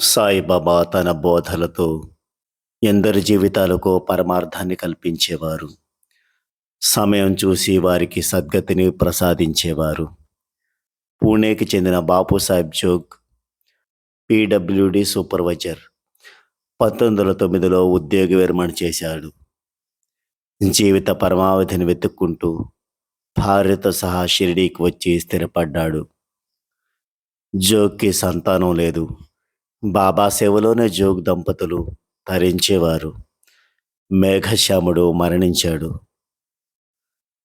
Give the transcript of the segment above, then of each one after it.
సాయిబాబా తన బోధలతో ఎందరి జీవితాలకు పరమార్థాన్ని కల్పించేవారు. సమయం చూసి వారికి సద్గతిని ప్రసాదించేవారు. పూణేకి చెందిన బాపు సాహెబ్ జోగ్ పీడబ్ల్యూడి సూపర్వైజర్ పంతొమ్మిది వందల తొమ్మిదిలో ఉద్యోగ విరమణ చేశాడు. జీవిత పరమావధిని వెతుక్కుంటూ భార్యతో సహా షిరిడీకి వచ్చి స్థిరపడ్డాడు. జోగ్కి సంతానం లేదు. బాబా సేవలోనే జోగ్ దంపతులు తరించేవారు. మేఘశ్యాముడు మరణించాడు.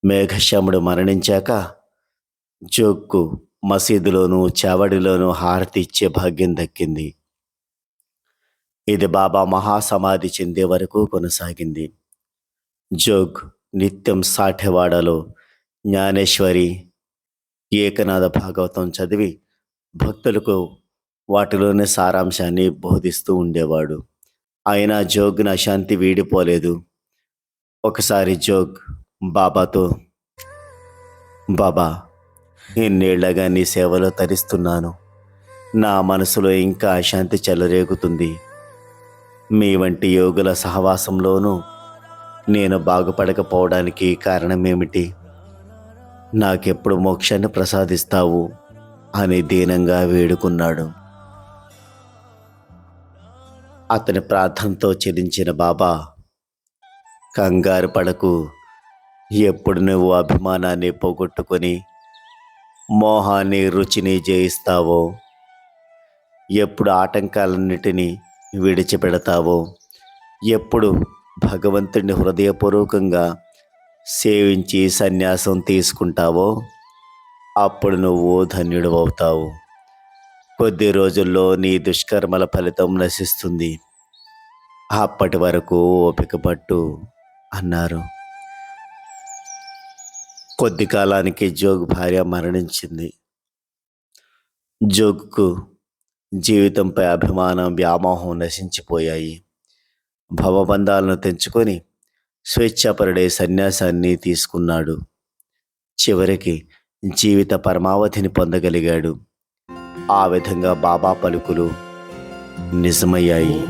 మేఘశ్యాముడు మరణించాక జోగ్కు మసీదులోనూ చావడిలోనూ హారతి ఇచ్చే భాగ్యం దక్కింది. ఇది బాబా మహాసమాధి చెందే వరకు కొనసాగింది. జోగ్ నిత్యం సాఠెవాడలో జ్ఞానేశ్వరి ఏకనాథ భాగవతం చదివి భక్తులకు వాటిలోని సారాంశాన్ని బోధిస్తూ ఉండేవాడు. అయినా జోగ్ని అశాంతి వీడిపోలేదు. ఒకసారి జోగ్ బాబాతో బాబా ఇన్నేళ్ళగా నీ సేవలో తరిస్తున్నాను. నా మనసులో ఇంకా అశాంతి చెలరేగుతుంది. మీ వంటి యోగుల సహవాసంలోనూ నేను బాగుపడకపోవడానికి కారణమేమిటి? నాకెప్పుడు మోక్షాన్ని ప్రసాదిస్తావు? అని దీనంగా వేడుకున్నాడు. అతని ప్రార్థనతో చెలించిన బాబా కంగారు పడకు. ఎప్పుడు నువ్వు అభిమానాన్ని పోగొట్టుకొని మోహాన్ని రుచిని జయిస్తావో ఎప్పుడు ఆటంకాలన్నిటినీ విడిచిపెడతావో ఎప్పుడు భగవంతుడిని హృదయపూర్వకంగా సేవించి సన్యాసం తీసుకుంటావో అప్పుడు నువ్వు ధన్యుడు అవుతావు కొద్ది రోజుల్లో నీ దుష్కర్మల ఫలితం నశిస్తుంది. అప్పటి వరకు ఓపిక పట్టు అన్నారు. కొద్ది కాలానికి జోగ్ భార్య మరణించింది. జోగ్కు జీవితంపై అభిమానం వ్యామోహం నశించిపోయాయి. భవబంధాలను తెంచుకొని స్వేచ్ఛాపరుడే సన్యాసాన్ని తీసుకున్నాడు. చివరికి జీవిత పరమావధిని పొందగలిగాడు. ఆ విధంగా బాబా పలుకులు నిజమయ్యాయి.